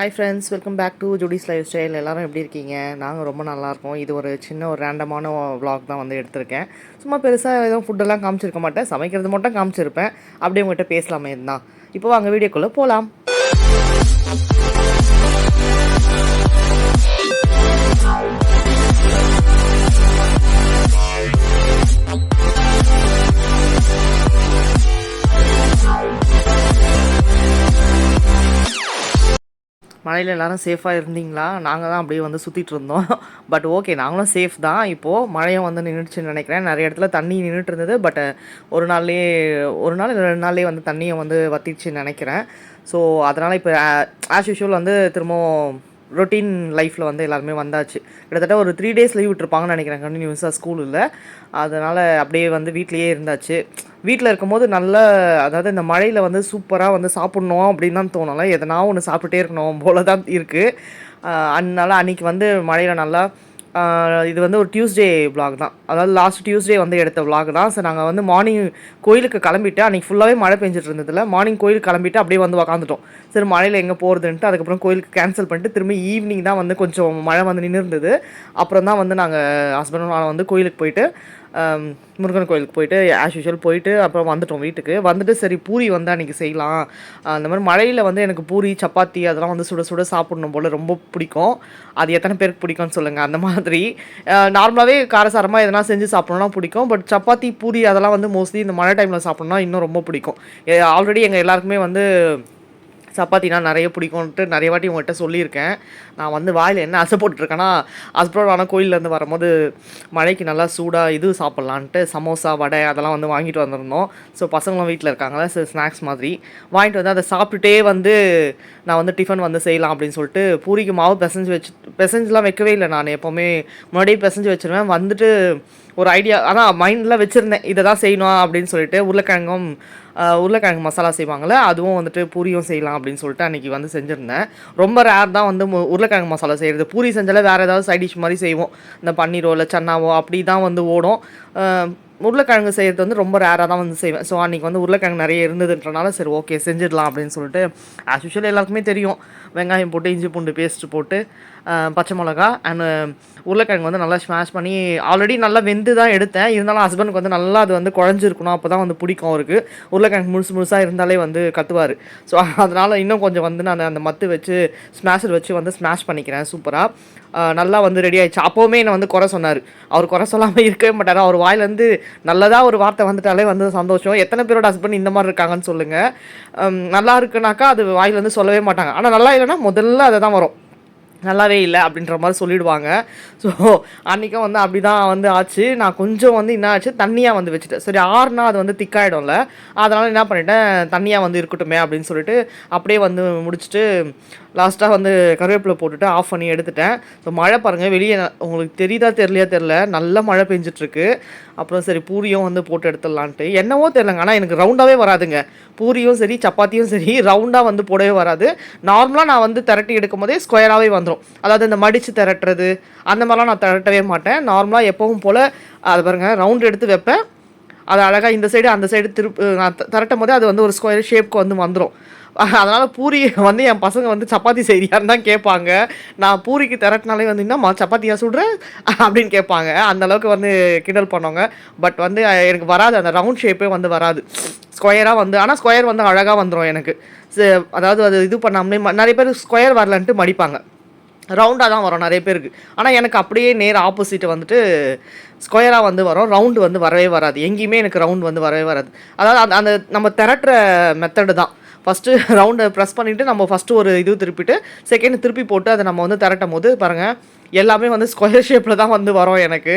Hi friends welcome back to Judy's life style எல்லாரும் எப்படி இருக்கீங்க? நாங்கள் ரொம்ப நல்லாயிருக்கோம் இது ஒரு சின்ன ஒரு ரேண்டமான வ்ளாக் தான் வந்து எடுத்திருக்கேன். சும்மா பெருசாக எதுவும் ஃபுட்டெல்லாம் காமிச்சிருக்க மாட்டேன். சமைக்கிறது மட்டும் காமிச்சிருப்பேன். அப்படியே உங்கள்கிட்ட பேசலாமே தான். இப்போ வாங்க வீடியோக்குள்ளே போகலாம் மழையில் எல்லாரும் சேஃபாக இருந்தீங்களா? நாங்கள் தான் அப்படியே வந்து சுற்றிட்டு இருந்தோம். பட் ஓகே நாங்களும் சேஃப் தான். இப்போது மழையும் வந்து நின்றுச்சுன்னு நினைக்கிறேன். நிறைய இடத்துல தண்ணி நின்றுட்டு இருந்தது. பட் ஒரு நாள்லேயே ஒரு நாள் இல்லை ரெண்டு நாள்லேயே வந்து தண்ணியை வந்து வத்திடுச்சுன்னு நினைக்கிறேன். ஸோ அதனால் இப்போ ஆஸ் யூஷுவல் வந்து திரும்பவும் ரொட்டீன் லைஃப்பில் வந்து எல்லாருமே வந்தாச்சு. கிட்டத்தட்ட ஒரு த்ரீ டேஸ் லீவ் விட்டுருப்பாங்கன்னு நினைக்கிறேன். கண்டினியூஸாக ஸ்கூலில் அதனால் அப்படியே வந்து வீட்லேயே இருந்தாச்சு. வீட்டில் இருக்கும்போது நல்ல அதாவது இந்த மழையில் வந்து சூப்பராக வந்து சாப்பிட்ணும் அப்படின்னு தான் தோணலை எதனா ஒன்று சாப்பிட்டுட்டே இருக்கணும் போல தான் இருக்குது அதனால அன்றைக்கி வந்து மழையில் நல்லா இது வந்து ஒரு டியூஸ்டே vlog தான். அதாவது லாஸ்ட் டியூஸ்டே வந்து எடுத்த vlog தான். ஸோ நாங்கள் வந்து மார்னிங் கோயிலுக்கு கிளம்பிட்டு அன்றைக்கி ஃபுல்லாகவே மழை பெஞ்சிட்டு இருந்ததில்ல மார்னிங் கோயிலுக்கு கிளம்பிட்டு அப்படியே வந்து உக்காந்துட்டோம். சரி மழையில் எங்கே போகிறதுன்ட்டு அதுக்கப்புறம் கோயிலுக்கு கேன்சல் பண்ணிட்டு திரும்பி ஈவினிங் தான் வந்து கொஞ்சம் மழை வந்து நின்று இருந்தது அப்புறம் தான் வந்து நாங்கள் ஹஸ்பண்ட் நான் வந்து கோயிலுக்கு போயிட்டு முருகன் கோயிலுக்கு போயிட்டு ஆஸ் யூஷுவல் போயிட்டு அப்புறம் வந்துட்டோம் வீட்டுக்கு. வந்துட்டு சரி பூரி வந்து அன்றைக்கி செய்யலாம். அந்த மாதிரி மழையில் வந்து எனக்கு பூரி சப்பாத்தி அதெல்லாம் வந்து சுட சுட சாப்பிடணும் போல் ரொம்ப பிடிக்கும். அது எத்தனை பேருக்கு பிடிக்கும்னு சொல்லுங்கள் அந்த மாதிரி. நார்மலாகவே காரசாரமாக எதனா செஞ்சு சாப்பிடணும்னா பிடிக்கும். பட் சப்பாத்தி பூரி அதெல்லாம் வந்து மோஸ்ட்லி இந்த மழை டைமில் சாப்பிட்ணுன்னா இன்னும் ரொம்ப பிடிக்கும். ஆல்ரெடி எங்கள் எல்லாருக்குமே வந்து சப்பாத்தினா நிறைய பிடிக்கும்ன்ட்டு நிறைய வாட்டி உங்கள்கிட்ட சொல்லியிருக்கேன். நான் வந்து வாயில் என்ன அசை போட்டுருக்கேன்னா அதுக்கப்புறம் ஆனால் கோயிலேருந்து வரும்போது மழைக்கு நல்லா சூடாக இது சாப்பிட்லான்ட்டு சமோசா வடை அதெல்லாம் வந்து வாங்கிட்டு வந்திருந்தோம். ஸோ பசங்களும் வீட்டில் இருக்காங்களா ஸோ ஸ்நாக்ஸ் மாதிரி. வாங்கிட்டு வந்து அதை சாப்பிட்டுட்டே வந்து நான் வந்து டிஃபன் வந்து செய்யலாம் அப்படின்னு சொல்லிட்டு பூரிக்கு மாவு பிசைஞ்சு வச்சு பிசைஞ்சுலாம் வைக்கவே இல்லை நான் எப்போவுமே. முன்னாடியே பிசைஞ்சு வச்சிருவேன். வந்துட்டு ஒரு ஐடியா ஆனால் மைண்டில் வச்சுருந்தேன் இதை தான் செய்யணும் அப்படின்னு சொல்லிட்டு உருளைக்கிழங்கும் உருளைக்கிழங்கு மசாலா செய்வாங்கள்ல அதுவும் வந்துட்டு பூரியும் செய்யலாம் அப்படின்னு சொல்லிட்டு அன்றைக்கி வந்து செஞ்சுருந்தேன். ரொம்ப ரேர் தான் வந்து மு- உருளைக்கிழங்கு மசாலா செய்கிறது பூரி செஞ்சாலே வேறு ஏதாவது சைட் டிஷ் மாதிரி செய்வோம். இந்த பன்னீரோ இல்லை சன்னாவோ அப்படி தான் வந்து ஓடும். உருளைக்கிழங்கு செய்கிறது வந்து ரொம்ப ரேராக தான் வந்து செய்வேன். ஸோ அன்றைக்கி வந்து உருளைக்கிழங்கு நிறைய இருந்ததுன்றனால சரி ஓகே செஞ்சிடலாம் அப்படின்னு சொல்லிட்டு ஆஸ் யூஷுவல் எல்லாருக்குமே தெரியும். வெங்காயம் போட்டு இஞ்சி பூண்டு பேஸ்ட் போட்டு பச்சை மிளகா அண்ட் உருளைக்கிழங்கு வந்து நல்லா ஸ்மாஷ் பண்ணி ஆல்ரெடி நல்லா வெந்து தான் எடுத்தேன். இருந்தாலும் ஹஸ்பண்டுக்கு வந்து நல்லா அது வந்து குழஞ்சிருக்கணும். அப்போ தான் வந்து பிடிக்கும் அவருக்கு. உருளைக்கிழங்கு முழுசு முழுசாக இருந்தாலே வந்து கத்துவார். ஸோ அதனால் இன்னும் கொஞ்சம் வந்து நான் அந்த மத்து வச்சு ஸ்மாஷர் வச்சு வந்து ஸ்மாஷ் பண்ணிக்கிறேன். சூப்பராக நல்லா வந்து ரெடி ஆயிடுச்சு. அப்போவுமே என்னை வந்து குறை சொன்னார். அவர் குறை சொல்லாமல் இருக்கவே மாட்டார். அவர் வாயிலேருந்து நல்லதாக ஒரு வார்த்தை வந்துட்டாலே வந்து சந்தோஷம். எத்தனை பேரோட ஹஸ்பண்ட் இந்த மாதிரி இருக்காங்கன்னு சொல்லுங்கள் நல்லா இருக்குனாக்கா அது வாயிலேருந்து சொல்லவே மாட்டாங்க. ஆனால் நல்லா இல்லைன்னா முதல்ல அதை தான் வரும். நல்லாவே இல்லை அப்படின்ற மாதிரி சொல்லிடுவாங்க. ஸோ அன்றைக்கும் வந்து அப்படி தான் வந்து ஆச்சு. நான் கொஞ்சம் வந்து என்ன ஆச்சு தண்ணியாக வந்து வச்சுட்டேன். சரி ஆறுனா அது வந்து திக்காயிடும்ல அதனால் என்ன பண்ணிட்டேன் தண்ணியாக வந்து இருக்கட்டுமே அப்படின்னு சொல்லிட்டு அப்படியே வந்து முடிச்சுட்டு லாஸ்ட்டாக வந்து கருவேப்பிலை போட்டுட்டு ஆஃப் பண்ணி எடுத்துட்டேன். ஸோ மழை பாருங்கள் வெளியே உங்களுக்கு தெரியுதா தெரியலையா தெரில நல்ல மழை பெஞ்சிட்ருக்கு. அப்புறம் சரி பூரியும் வந்து போட்டு எடுத்துடலான்ட்டு. என்னவோ தெரிலங்க ஆனால் எனக்கு ரவுண்டாகவே வராதுங்க. பூரியும் சரி சப்பாத்தியும் சரி ரவுண்டாக வந்து போடவே வராது. நார்மலாக நான் வந்து திரட்டி எடுக்கும் போதே ஸ்கொயராகவே வந்துடும் அதாவது இந்த மடித்து திரட்டுறது அந்த மாதிரிலாம் நான் திரட்டவே மாட்டேன். நார்மலாக எப்பவும் போல் அது பாருங்க ரவுண்ட் எடுத்து வைப்பேன். அது அழகாக இந்த சைடு அந்த சைடு திருப்பி நான் திரட்டும் போதே அது வந்து ஒரு ஸ்கொயர் ஷேப்க்கு வந்து வந்துடும் அதனால் பூரி வந்து என் பசங்க வந்து சப்பாத்தி செய்றியான்னு தான் கேட்பாங்க. நான் பூரிக்கு திரட்டினாலே வந்து என்ன சப்பாத்தியாக சுடுறேன் அப்படின்னு கேட்பாங்க. அந்த அளவுக்கு வந்து கிண்டல் பண்ணுவாங்க. பட் வந்து எனக்கு வராது. அந்த ரவுண்ட் ஷேப்பே வந்து வராது. ஸ்கொயராக வந்து ஆனால் ஸ்கொயர் வந்து அழகாக வந்துடும் எனக்கு. அதாவது அது இது பண்ணாமலே நிறைய பேர் ஸ்கொயர் வரலன்ட்டு மடிப்பாங்க. ரவுண்டாக தான் வரும் நிறைய பேருக்கு. ஆனால் எனக்கு அப்படியே நேர் ஆப்போசிட் வந்துட்டு ஸ்கொயராக வந்து வரும். ரவுண்டு வந்து வரவே வராது. எங்கேயுமே எனக்கு ரவுண்ட் வந்து வரவே வராது. அதாவது அந்த அந்த நம்ம திரட்டுற மெத்தடு தான். ஃபஸ்ட்டு ரவுண்டை ப்ரெஸ் பண்ணிவிட்டு நம்ம ஃபஸ்ட்டு ஒரு இது திருப்பிட்டு செகண்ட் திருப்பி போட்டு அதை நம்ம வந்து திரட்டும் போது பாருங்கள் எல்லாமே வந்து ஸ்கொயர் ஷேப்பில் தான் வந்து வரும் எனக்கு.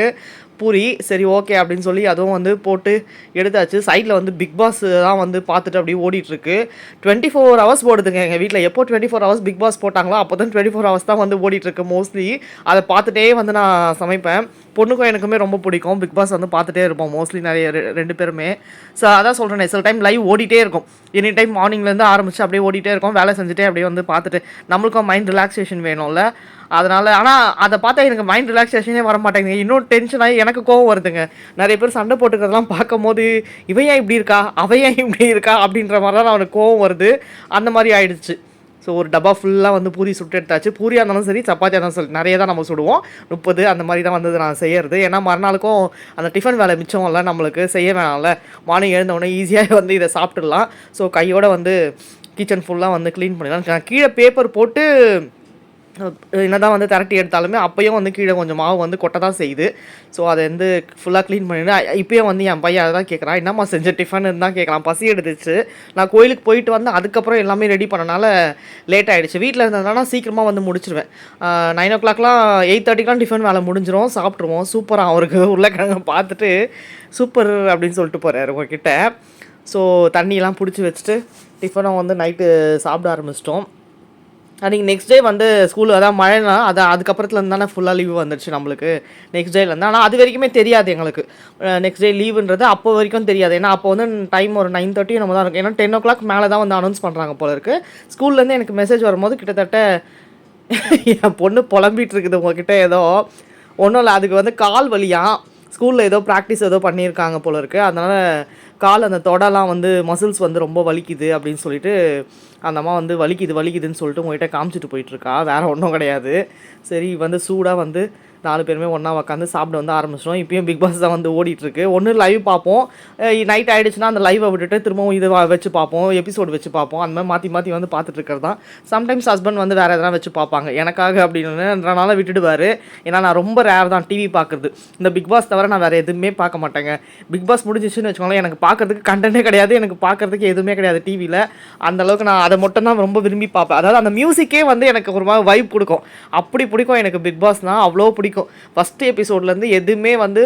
பூரி சரி ஓகே அப்படின்னு சொல்லி அதுவும் வந்து போட்டு எடுத்தாச்சு. சைடில் வந்து பிக் பாஸ் தான் வந்து பார்த்துட்டு அப்படியே ஓடிட்டுருக்கு. டுவெண்ட்டி ஃபோர் ஹவர்ஸ் போடுதுங்க எங்கள் வீட்டில் எப்போ twenty four hours Bigg Boss போட்டாங்களோ அப்போ தான் டுவெண்ட்டி ஃபோர் ஹவர்ஸ் தான் வந்து ஓடிட்டுருக்கு மோஸ்ட்லி அதை பார்த்துட்டே வந்து நான் சமைப்பேன். பொண்ணுக்கும் எனக்குமே ரொம்ப பிடிக்கும். பிக் பாஸ் வந்து பார்த்துட்டே இருப்போம் மோஸ்ட்லி நிறைய ரெண்டு பேருமே. ஸோ அதான் சொல்கிறேன் சில டைம் லைவ் ஓடிட்டே இருக்கும். எனி டைம் மார்னிங்லேருந்து ஆரம்பிச்சு அப்படியே ஓடிட்டே இருக்கும். வேலை செஞ்சுட்டே அப்படியே வந்து பார்த்துட்டு நம்மளுக்கும் மைண்ட் ரிலாக்ஸேஷன் வேணும்ல. அதனால் ஆனால் அதை பார்த்தா எனக்கு மைண்ட் ரிலாக்ஸேஷனே வர மாட்டேங்குது இன்னும் டென்ஷன் ஆகி எனக்கு கோவம் வருதுங்க. நிறைய பேர் சண்டை போட்டுக்கிறதெல்லாம் பார்க்கும்போது இவன் ஏன் இப்படி இருக்கா? அவன் ஏன் இப்படி இருக்கா? அப்படின்ற மாதிரி தான் அவனுக்கு கோவம் வருது. அந்த மாதிரி ஆயிடுச்சு. ஸோ ஒரு டப்பா ஃபுல்லாக வந்து பூரி சுட்டு எடுத்தாச்சு. பூரியாக இருந்தாலும் சரி சப்பாத்தியாக இருந்தாலும் சரி நிறைய தான் நம்ம சுடுவோம். முப்பது அந்த மாதிரி தான் வந்தது நான் செய்யறது. ஏன்னா மறுநாளுக்கும் அந்த டிஃபன் வேலை மிச்சம்ல நம்மளுக்கு செய்ய வேணாம்ல. மார்னிங் எழுந்தவொடனே ஈஸியாக வந்து இதை சாப்பிட்டுடலாம். ஸோ கையோடு வந்து கிச்சன் ஃபுல்லாக வந்து க்ளீன் பண்ணிடலாம். கீழே பேப்பர் போட்டு என்னதான் வந்து திரட்டி எடுத்தாலுமே அப்பயும் வந்து கீழே கொஞ்சம் மாவு வந்து கொட்ட தான் செய்யுது. ஸோ அதை வந்து ஃபுல்லாக க்ளீன் பண்ணிவிட்டு இப்போயும் இப்பயும் வந்து என் பையன் அதை தான் கேட்குறான் என்னம்மா செஞ்ச டிஃபன் தான் கேட்குறான் பசி எடுத்துச்சு. நான் கோயிலுக்கு போயிட்டு வந்து அதுக்கப்புறம் எல்லாமே ரெடி பண்ணனால லேட் ஆகிடுச்சு வீட்டில் இருந்ததுனால சீக்கிரமாக வந்து முடிச்சிருவேன். நைன் ஓ கிளாக்லாம் எயிட் தேர்ட்டிக்கெலாம் டிஃபன் வேலை முடிஞ்சிரும். சாப்பிட்ருவோம் சூப்பராக அவருக்கு உருளைக்கிழங்கு பார்த்துட்டு சூப்பர் அப்படின்னு சொல்லிட்டு போகிறாரு உங்ககிட்ட. ஸோ தண்ணியெல்லாம் பிடிச்சி வச்சுட்டு டிஃபனை வந்து நைட்டு சாப்பிட ஆரம்பிச்சிட்டோம். அன்றைக்கி நெக்ஸ்ட் டே வந்து ஸ்கூல் அதான் மழைனா அது அதுக்கப்புறத்துலேருந்து தானே ஃபுல்லாக லீவு வந்துடுச்சு நம்மளுக்கு. நெக்ஸ்ட் டேலேருந்து ஆனால் அது வரைக்குமே தெரியாது எங்களுக்கு. நெக்ஸ்ட் டே லீவுன்றது அப்போ வரைக்கும் தெரியாது. ஏன்னா அப்போ வந்து டைம் ஒரு நைன் தேர்ட்டி நம்ம தான் இருக்கும். ஏன்னா டென் ஓ கிளாக் மேலே தான் வந்து அனௌன்ஸ் பண்ணுறாங்க போல இருக்கு. ஸ்கூல்லேருந்து எனக்கு மெசேஜ் வரும்போது கிட்டத்தட்ட என் பொண்ணு புலம்பிகிட்டு இருக்குது உங்ககிட்ட ஏதோ. ஒன்றும் இல்லை அதுக்கு வந்து கால் வழியாக ஸ்கூலில் ஏதோ ப்ராக்டிஸ் ஏதோ பண்ணியிருக்காங்க போல இருக்குது அதனால் கால் அந்த தொடலாம் வந்து மசில்ஸ் வந்து ரொம்ப வலிக்குது அப்படின்னு சொல்லிட்டு அந்த அம்மா வந்து வலிக்குது வலிக்குதுன்னு சொல்லிட்டு உங்ககிட்ட காமிச்சிட்டு போயிட்டுருக்கா. வேறு ஒன்றும் கிடையாது. சரி வந்து சூடாக வந்து நாலு பேருமே ஒன்றா உட்காந்து சாப்பிட வந்து ஆரம்பிச்சிட்டோம். இப்பயும் பிக் பாஸ் தான் வந்து ஓடிட்டுருக்கு. ஒன்று லைவ் பார்ப்போம். நைட் ஆகிடுச்சுன்னா அந்த லைவை விட்டுட்டு திரும்பவும் இதை வச்சு பார்ப்போம். எபிசோடு வச்சு பார்ப்போம். அந்த மாதிரி மாற்றி மாற்றி வந்து பார்த்துட்டு இருக்கிறது தான். சம்டைம்ஸ் ஹஸ்பண்ட் வந்து வேறு எதனா வச்சு பார்ப்பாங்க. எனக்காக அப்படின்றனால விட்டுடுவார். ஏன்னா நான் ரொம்ப ரேர் தான் டிவி பார்க்குறது. இந்த பிக் பாஸ் தவிர நான் வேறு எதுவுமே பார்க்க மாட்டேங்க. பிக் பாஸ் முடிஞ்சிச்சுன்னு வச்சுக்கோங்களேன் எனக்கு பார்க்கறதுக்கு கண்டென்ட்டே கிடையாது. எனக்கு பார்க்கறதுக்கு எதுவுமே கிடையாது டிவியில் அந்த அளவுக்கு நான் அதை மட்டும் தான் ரொம்ப விரும்பி பார்ப்பேன். அதாவது அந்த மியூசிக்கே வந்து எனக்கு ஒரு மாதிரி வைப் கொடுக்கும். அப்படி பிடிக்கும் எனக்கு பிக் பாஸ்னால் அவ்வளோ பிடிக்கும். ஃபஸ்ட்டு எபிசோட்லேருந்து எதுவுமே வந்து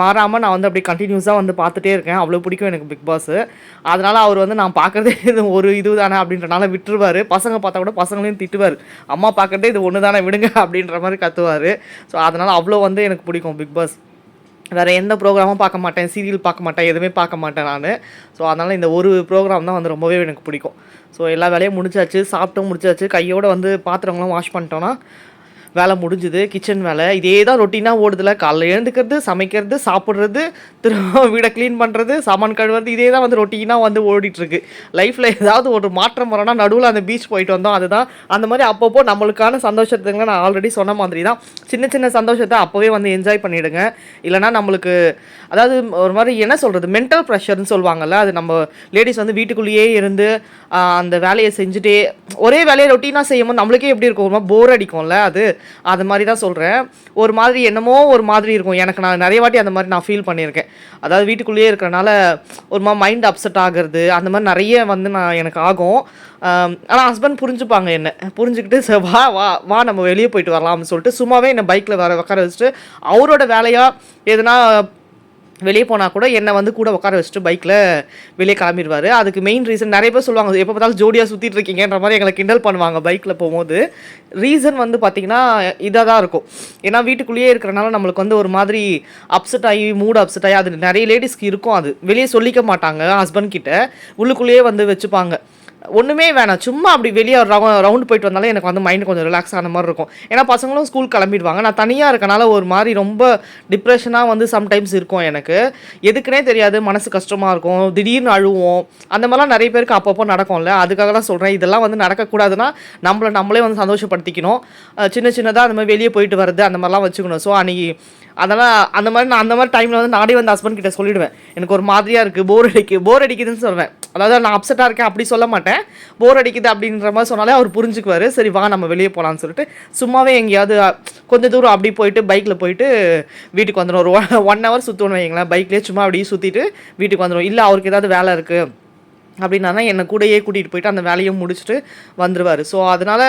மாறாமல் நான் வந்து அப்படியே கண்டினியூஸாக வந்து பார்த்துட்டே இருக்கேன். அவ்வளோ பிடிக்கும் எனக்கு பிக் பாஸு அதனால் அவர் வந்து நான் பார்க்குறதே இது ஒரு இது தானே அப்படின்றனால விட்டுருவார். பசங்க பார்த்தா கூட பசங்களையும் திட்டுவார். அம்மா பார்க்கறதே இது ஒன்று தானே விடுங்க அப்படின்ற மாதிரி கற்றுவார் ஸோ அதனால் அவ்வளோ வந்து எனக்கு பிடிக்கும் பிக் பாஸ் வேறு எந்த ப்ரோக்ராமும் பார்க்க மாட்டேன். சீரியல் பார்க்க மாட்டேன். எதுவுமே பார்க்க மாட்டேன் நான். ஸோ அதனால் இந்த ஒரு ப்ரோக்ராம் தான் வந்து ரொம்பவே எனக்கு பிடிக்கும். ஸோ எல்லா வேலையும் முடிச்சாச்சு சாப்பிட்டும் முடிச்சாச்சு. கையோட வந்து பாத்திரங்களும் வாஷ் பண்ணிட்டோன்னா வேலை முடிஞ்சுது கிச்சன் வேலை. இதே தான் ரொட்டீனாக ஓடுதுல. காலைல எழுந்துக்கிறது சமைக்கிறது சாப்பிட்றது திரும்ப வீடை க்ளீன் பண்ணுறது சாமான் கழுவுறது இதே தான் வந்து ரொட்டீனாக வந்து ஓடிட்டுருக்கு. லைஃப்பில் ஏதாவது ஒரு மாற்றம் வரோன்னா நடுவில் அந்த பீச் போயிட்டு வந்தோம் அதுதான். அந்த மாதிரி அப்பப்போ நம்மளுக்கான சந்தோஷத்துக்கு நான் ஆல்ரெடி சொன்ன மாதிரி தான் சின்ன சின்ன சந்தோஷத்தை அப்போவே வந்து என்ஜாய் பண்ணிவிடுங்க இல்லைனா நம்மளுக்கு அதாவது ஒரு மாதிரி என்ன சொல்கிறது மென்டல் ப்ரெஷர்னு சொல்லுவாங்கல்ல அது நம்ம லேடிஸ் வந்து வீட்டுக்குள்ளேயே இருந்து அந்த வேலையை செஞ்சுட்டே ஒரே வேலையை ரொட்டீனாக செய்யும்போது நம்மளுக்கே எப்படி இருக்கும்? போர் அடிக்கும்ல அது அது மாதிரி தான் சொல்கிறேன் ஒரு மாதிரி என்னமோ ஒரு மாதிரி இருக்கும். எனக்கு நான் நிறைய வாட்டி அந்த மாதிரி நான் ஃபீல் பண்ணியிருக்கேன். அதாவது வீட்டுக்குள்ளேயே இருக்கிறனால ஒரு மாதிரி மைண்ட் அப்செட் ஆகுறது அந்த மாதிரி நிறைய வந்து நான் எனக்கு ஆகும். ஆனால் ஹஸ்பண்ட் புரிஞ்சுப்பாங்க என்ன. புரிஞ்சுக்கிட்டு "சரி, வா வா வா நம்ம வெளியே போயிட்டு வரலாம்னு சொல்லிட்டு சும்மாவே என்னை பைக்கில் வர உட்கார வச்சுட்டு அவரோட வேலையாக எதுனா வெளியே போனால் கூட என்னை வந்து கூட உட்கார வச்சுட்டு பைக்கில் வெளியே கிளம்பிடுவார். அதுக்கு மெயின் ரீசன் நிறைய பேர் சொல்லுவாங்க எப்போ பார்த்தாலும் ஜோடியாக சுற்றிட்டு இருக்கீங்கன்ற மாதிரி எங்களை கிண்டல் பண்ணுவாங்க பைக்கில் போகும்போது. ரீசன் வந்து பார்த்திங்கன்னா இதாக தான் இருக்கும். ஏன்னா வீட்டுக்குள்ளேயே இருக்கிறனால நம்மளுக்கு வந்து ஒரு மாதிரி அப்செட் ஆகி மூட் அப்செட் ஆகி அது நிறைய லேடிஸ்க்கு இருக்கும் அது. வெளியே சொல்லிக்க மாட்டாங்க ஹஸ்பண்ட் கிட்ட. உள்ளுக்குள்ளேயே வந்து வச்சுப்பாங்க. ஒன்றுமே வேணாம். சும்மா அப்படி வெளியே ரவுண்ட் போயிட்டு வந்தாலே எனக்கு வந்து மைண்ட் கொஞ்சம் ரிலாக்ஸ் ஆன மாதிரி இருக்கும். ஏன்னா பசங்களும் ஸ்கூல் கிளம்பிடுவாங்க. நான் தனியாக இருக்கனால ஒரு மாதிரி ரொம்ப டிப்ரெஷனாக வந்து சம்டைம்ஸ் இருக்கும் எனக்கு. எதுக்குனே தெரியாது. மனசு கஷ்டமாக இருக்கும். திடீர்னு அழுவோம். அந்த மாதிரிலாம் நிறைய பேருக்கு அப்பப்போ நடக்கும்ல. அதுக்காக தான் சொல்கிறேன் இதெல்லாம் வந்து நடக்கக்கூடாதுன்னா நம்மளை நம்மளே வந்து சந்தோஷப்படுத்திக்கணும். சின்ன சின்னதாக அந்த மாதிரி வெளியே போயிட்டு வருது அந்த மாதிரிலாம் வச்சுக்கணும். ஸோ அன்றைக்கி அதெல்லாம் அந்த மாதிரி நான் அந்த மாதிரி டைமில் வந்து நானே வந்து ஹஸ்பண்ட் கிட்ட சொல்லிடுவேன். எனக்கு ஒரு மாதிரியாக இருக்குது போர் அடிக்கு போர் அடிக்குதுன்னு சொல்வேன். அதாவது நான் அப்செட்டாக இருக்கேன் அப்படி சொல்ல மாட்டேன். போர் அடிக்குது அப்படின்ற மாதிரி சொன்னாலே அவர் புரிஞ்சுக்குவார். சரி வா நம்ம வெளியே போகலான்னு சொல்லிட்டு சும்மாவே எங்கேயாவது கொஞ்சம் கொஞ்ச தூரம் அப்படி போயிட்டு பைக்கில் போயிட்டு வீட்டுக்கு வந்துடும் ஒரு ஒன் ஹவர் சுற்றணும் வைங்களேன். பைக்லேயே சும்மா அப்படியே சுற்றிட்டு வீட்டுக்கு வந்துடும் இல்லை அவருக்கு ஏதாவது வேலை இருக்குது அப்படின்னா என்னை கூடயே கூட்டிகிட்டு போயிட்டு அந்த வேலையும் முடிச்சுட்டு வந்துடுவார் ஸோ அதனால்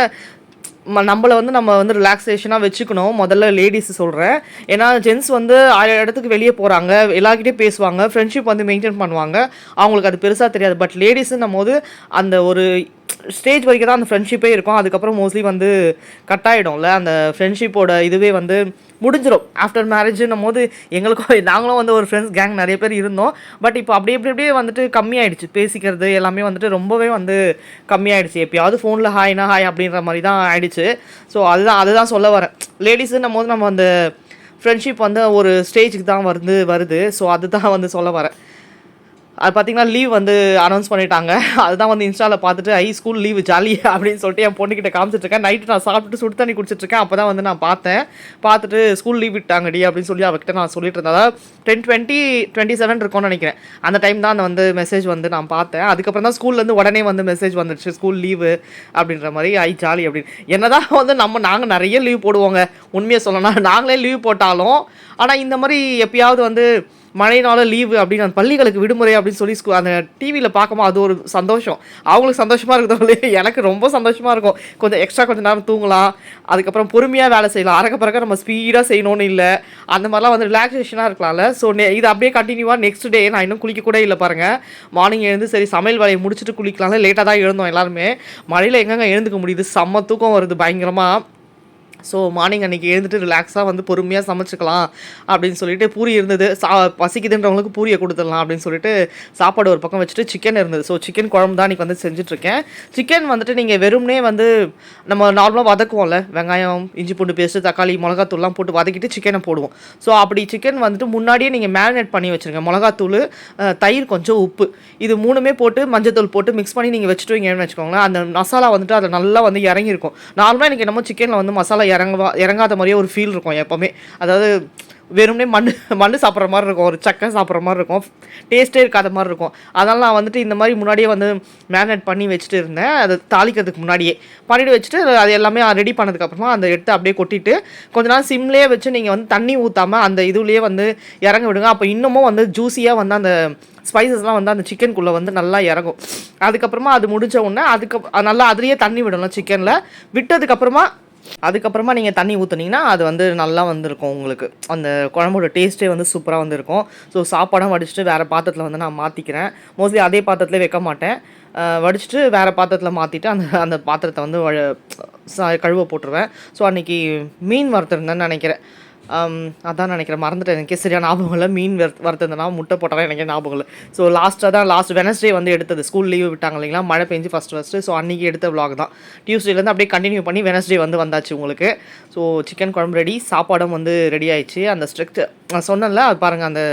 நம்மளை வந்து நம்ம வந்து ரிலாக்ஸேஷனாக வச்சுக்கணும். முதல்ல லேடிஸ் சொல்கிறேன் ஏன்னா ஜென்ஸ் வந்து ஆயிரம் இடத்துக்கு வெளியே போகிறாங்க எல்லாருக்கிட்டே பேசுவாங்க. ஃப்ரெண்ட்ஷிப் வந்து மெயின்டைன் பண்ணுவாங்க. அவங்களுக்கு அது பெருசாக தெரியாது. பட் லேடிஸுன்னும் போது அந்த ஒரு ஸ்டேஜ் வரைக்கும் தான் அந்த ஃப்ரெண்ட்ஷிப்பே இருக்கும். அதுக்கப்புறம் மோஸ்ட்லி வந்து கட் ஆகிடும்ல அந்த ஃப்ரெண்ட்ஷிப்போட இதுவே வந்து முடிஞ்சிடும் ஆஃப்டர் மேரேஜ்னும் போது எங்களுக்கும் நாங்களும் வந்து ஒரு ஃப்ரெண்ட்ஸ் கேங் நிறைய பேர் இருந்தோம். பட் இப்போ அப்படி எப்படி அப்படியே வந்துட்டு கம்மியாயிடுச்சு. பேசிக்கிறது எல்லாமே வந்துட்டு ரொம்பவே வந்து கம்மியாயிடுச்சு. எப்பயாவது ஃபோனில் ஹாய்னா ஹாய் அப்படின்ற மாதிரி தான் ஆயிடுச்சு. ஸோ அதுதான் அதுதான் சொல்ல வரேன். லேடிஸுன்னும் போது நம்ம அந்த ஃப்ரெண்ட்ஷிப் வந்து ஒரு ஸ்டேஜுக்கு தான் வந்து வருது. ஸோ அதுதான் வந்து சொல்ல வரேன். அது பார்த்தீங்கன்னா லீவ் வந்து அனௌன்ஸ் பண்ணிட்டாங்க. அதுதான் வந்து இன்ஸ்டாவில் பார்த்துட்டு ஐ ஸ்கூல் லீவு ஜாலி அப்படின்னு சொல்லிட்டு என் பொண்ணுக்கிட்ட காமிச்சிட்டு இருக்கேன். நைட்டு நான் சாப்பிட்டு சுடு தண்ணி குடிச்சிட்ருக்கேன் அப்போ தான் வந்து நான் பார்த்தேன். பார்த்துட்டு ஸ்கூல் லீவ் விட்டாங்கடி அப்படின்னு சொல்லி அவகிட்ட நான் சொல்லிட்டு இருந்தேன். அதாவது டென் டுவெண்ட்டி டுவெண்ட்டி செவன் இருக்கும்னு நினைக்கிறேன். அந்த டைம் தான் அந்த வந்து மெசேஜ் வந்து நான் பார்த்தேன். அதுக்கப்புறம் தான் ஸ்கூல்லேருந்து உடனே வந்து மெசேஜ் வந்துடுச்சு ஸ்கூல் லீவு அப்படின்ற மாதிரி ஐ ஜாலி அப்படின்னு. என்னதான் வந்து நம்ம நாங்கள் நிறைய லீவ் போடுவோங்க. உண்மையை சொல்லணும் நாங்களே லீவ் போட்டாலும் ஆனால் இந்த மாதிரி எப்பயாவது வந்து மழைனால லீவு அப்படின்னு அந்த பள்ளிகளுக்கு விடுமுறை அப்படின்னு சொல்லி ஸ்கூ அந்த டிவியில் பார்க்கும்போது அது ஒரு சந்தோஷம். அவங்களுக்கு சந்தோஷமாக இருக்கிறதோலே எனக்கு ரொம்ப சந்தோஷமாக இருக்கும். கொஞ்சம் எக்ஸ்ட்ரா கொஞ்சம் நேரம் தூங்கலாம். அதுக்கப்புறம் பொறுமையாக வேலை செய்யலாம். அறக்க பிறக்க நம்ம ஸ்பீடாக செய்யணும்னு இல்லை. அந்த மாதிரிலாம் வந்து ரிலாக்ஸேஷனாக இருக்கலாம்ல. ஸோ இது அப்படியே கண்டினியூவாக நெக்ஸ்ட் டே நான் இன்னும் குளிக்க கூட இல்லை பாருங்கள் மார்னிங் எழுந்து சரி சமையல் வேலையை முடிச்சுட்டு குளிக்கலாம்ல. லேட்டாக தான் எழுந்தோம் எல்லாருமே. மழையில் எங்கெங்க எழுந்துக்க முடியுது? செம்ம தூக்கம் வருது பயங்கரமாக ஸோ மார்னிங் அன்றைக்கி எழுந்துட்டு ரிலாக்ஸாக வந்து பொறுமையாக சமைச்சிக்கலாம் அப்படின்னு சொல்லிட்டு பூரி இருந்தது. சா பசிக்குதுன்றவங்களுக்கு பூரியை கொடுத்துடலாம் அப்படின்னு சொல்லிட்டு சாப்பாடு ஒரு பக்கம் வச்சுட்டு சிக்கன் இருந்தது. ஸோ சிக்கன் குழம்பு தான் இன்றைக்கி வந்து செஞ்சுட்ருக்கேன். சிக்கன் வந்துட்டு நீங்கள் வெறும்னே வந்து நம்ம நார்மலாக வதக்குவோம்ல. வெங்காயம் இஞ்சி பூண்டு பேஸ்ட்டு தக்காளி மிளகாத்தூள்லாம் போட்டு வதக்கிட்டு சிக்கனை போடுவோம். ஸோ அப்படி சிக்கன் வந்துட்டு முன்னாடியே நீங்கள் மேரினேட் பண்ணி வச்சுருங்க. மிளகாத்தூள் தயிர் கொஞ்சம் உப்பு. இது மூணுமே போட்டு மஞ்சத்தூள் போட்டு மிக்ஸ் பண்ணி நீங்கள் வச்சுட்டு வைங்கன்னு வச்சுக்கோங்களேன் அந்த மசாலா வந்துட்டு அதில் நல்லா வந்து இறங்கியிருக்கும். நார்மலாக எனக்கு என்னமோ சிக்கனில் வந்து மசாலா இறங்குவா இறங்காத மாதிரியே ஒரு ஃபீல் இருக்கும் எப்போவுமே. அதாவது வெறும்னே மண் மண் சாப்பிட்ற மாதிரி இருக்கும் ஒரு சக்கை சாப்பிட்ற மாதிரி இருக்கும் டேஸ்ட்டே இருக்காத மாதிரி இருக்கும். அதனால் நான் வந்துட்டு இந்த மாதிரி முன்னாடியே வந்து மேரினேட் பண்ணி வச்சுட்டு இருந்தேன். அது தாளிக்கிறதுக்கு முன்னாடியே. பண்ணிட்டு வச்சுட்டு அது எல்லாமே ரெடி பண்ணதுக்கப்புறமா அந்த எடுத்து அப்படியே கொட்டிட்டு கொஞ்ச நாள் சிம்லேயே வச்சு நீங்கள் வந்து தண்ணி ஊற்றாமல் அந்த இதுலேயே வந்து இறங்க விடுங்க. அப்போ இன்னமும் வந்து ஜூஸியாக வந்து அந்த ஸ்பைசஸ்லாம் வந்து அந்த சிக்கனுக்குள்ளே வந்து நல்லா இறங்கும். அதுக்கப்புறமா அது முடிஞ்ச உடனே அதுக்கு நல்லா அதுலேயே தண்ணி விடணும் சிக்கனில் விட்டதுக்கப்புறமா அதுக்கப்புறமா நீங்கள் தண்ணி ஊற்றுனீங்கன்னா அது வந்து நல்லா வந்திருக்கும் உங்களுக்கு. அந்த குழம்போட டேஸ்ட்டே வந்து சூப்பராக வந்திருக்கும். ஸோ சாப்பாடும் வடிச்சிட்டு வேறு பாத்திரத்தில் வந்து நான் மாற்றிக்கிறேன் மோஸ்ட்லி அதே பாத்திரத்தில் வைக்க மாட்டேன். வடிச்சிட்டு வேறு பாத்திரத்தில் மாற்றிட்டு அந்த அந்த பாத்திரத்தை வந்து வழ- கழுவ போட்டுருவேன். ஸோ அன்றைக்கி மீன் வறுத்துருந்தேன்னு நினைக்கிறேன். Um, அதான் நினைக்கிறேன். மறந்துட்டேன். எனக்கே சரியா ஞாபகம் இல்லை மீன் வறுத்து வறுத்துருந்தனா முட்டை போட்டாலும் எனக்கு ஞாபகம் இல்லை ஸோ லாஸ்ட்டாக தான் லாஸ்ட் வெனஸ்டே வந்து எடுத்தது. ஸ்கூல் லீவ் விட்டாங்க இல்லைங்களா? மழை பெஞ்சு ஃபஸ்ட் ஃபஸ்ட்டு ஸோ அன்றைக்கி எடுத்த vlog தான். டியூஸ்டேலேருந்து அப்படியே கண்டினியூ பண்ணி வெனஸ்டே வந்து வந்தாச்சு உங்களுக்கு. ஸோ சிக்கன் குழம்பு ரெடி சாப்பாடும் வந்து ரெடி ஆயிடுச்சு. அந்த ஸ்ட்ரிக்ட் நான் சொன்னேன்ல அது பாருங்கள் அந்த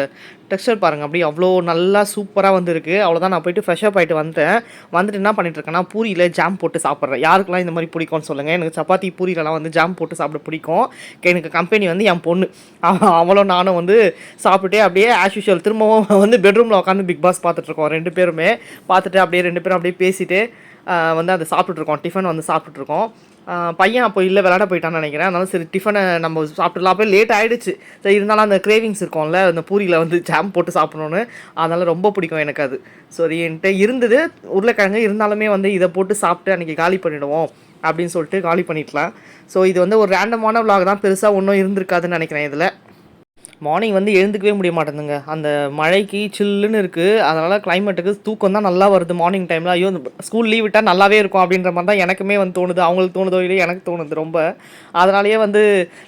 டெக்ஸ்டர் பாருங்கள் அப்படியே அவ்வளோ நல்லா சூப்பராக வந்துருக்கு. அவ்வளோதான் நான் போயிட்டு ஃப்ரெஷ்ஷப் ஆகிட்டு வந்துட்டேன். வந்துட்டு என்ன பண்ணிட்டு இருக்கேன்னா பூரியில் ஜாம் போட்டு சாப்பிட்றேன். யாருக்கெல்லாம் இந்த மாதிரி பிடிக்கும்னு சொல்லுங்கள் எனக்கு சப்பாத்தி பூரியிலலாம் வந்து ஜாம் போட்டு சாப்பிட பிடிக்கும். எனக்கு கம்பெனி வந்து என் பொண்ணு. அவ்வளோ அவளும் நானும் வந்து சாப்பிட்டுட்டே அப்படியே ஆஸ் யூஷுவல் திரும்பவும் வந்து பெட்ரூமில் உட்காந்து பிக் பாஸ் பார்த்துட்ருக்கோம் ரெண்டு பேருமே. பார்த்துட்டு அப்படியே ரெண்டு பேரும் அப்படியே பேசிட்டு வந்து அதை சாப்பிட்டுட்ருக்கோம். டிஃபன் வந்து சாப்பிட்டுட்ருக்கோம். பையன் அப்போ இல்லை விளாட போயிட்டான்னு நினைக்கிறேன். அதனால சரி டிஃபனை நம்ம சாப்பிட்டுலாம் அப்போ லேட் ஆகிடுச்சு சரி இருந்தாலும் அந்த கிரேவிங்ஸ் இருக்கும்ல அந்த பூரியில் வந்து ஜாம் போட்டு சாப்பிடணுன்னு அதனால் ரொம்ப பிடிக்கும் எனக்கு அது. சரி என்கிட்ட இருந்தது. உருளைக்கிழங்கு இருந்தாலுமே வந்து இதை போட்டு சாப்பிட்டு அன்றைக்கி காலி பண்ணிவிடுவோம் அப்படின்னு சொல்லிட்டு காலி பண்ணிடலாம். ஸோ இது வந்து ஒரு ரேண்டமான vlog தான். பெருசாக ஒன்றும் இருந்திருக்காதுன்னு நினைக்கிறேன் இதில். மார்னிங் வந்து எழுந்துக்கவே முடிய மாட்டேங்குங்க அந்த மழைக்கு சில்லுன்னு இருக்குது அதனால் கிளைமேட்டுக்கு தூக்கம் தான் நல்லா வருது மார்னிங் டைமில் ஐயோ ஸ்கூல் லீவ் விட்டால் நல்லாவே இருக்கும் அப்படின்ற மாதிரி தான் எனக்குமே வந்து தோணுது. அவங்களுக்கு தோணுதோ இல்லையோ எனக்கு தோணுது ரொம்ப. அதனாலேயே வந்து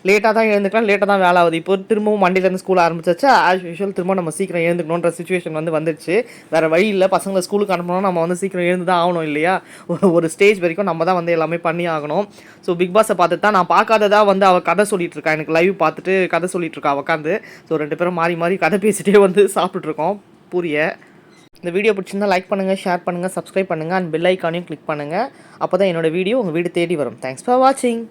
லேட்டாக தான் எழுந்துக்கலாம் லேட்டாக தான் வேலை ஆகுது. இப்போ திரும்பவும் மண்டேலேருந்து ஸ்கூல் ஆரம்பிச்சாச்சு ஆஸ் யூஷுவல் திரும்ப நம்ம சீக்கிரம் எழுந்துக்கணுன்ற சுச்சுவேஷன் வந்து வந்துருச்சு. வேறு வழி இல்லை. பசங்களை ஸ்கூலுக்கு அனுப்பணும் நம்ம வந்து சீக்கிரம் எழுந்து தான் ஆகணும் இல்லையா? ஒரு- ஸ்டேஜ் வரைக்கும் நம்ம தான் வந்து எல்லாமே பண்ணி ஆகணும். ஸோ பிக் பாஸை பார்த்துட்டு தான் நான் பார்க்காததாக வந்து அவள் கதை சொல்லிட்டு இருக்கா. எனக்கு லைவ் பார்த்துட்டு கதை சொல்லிட்டு இருக்கா. உட்காந்து ஸோ ரெண்டு பேரும் மாறி மாறி கதை பேசிட்டே வந்து சாப்பிட்ருக்கோம் பூரியை. இந்த வீடியோ பிடிச்சிருந்தா லைக் பண்ணுங்கள் ஷேர் பண்ணுங்கள் சப்ஸ்கிரைப் பண்ணுங்கள் அண்ட் பெல் ஐக்கானையும் கிளிக் பண்ணுங்கள் அப்போ தான் என்னோட வீடியோ உங்கள் வீடு தேடி வரும். தேங்க்ஸ் ஃபார் வாட்சிங்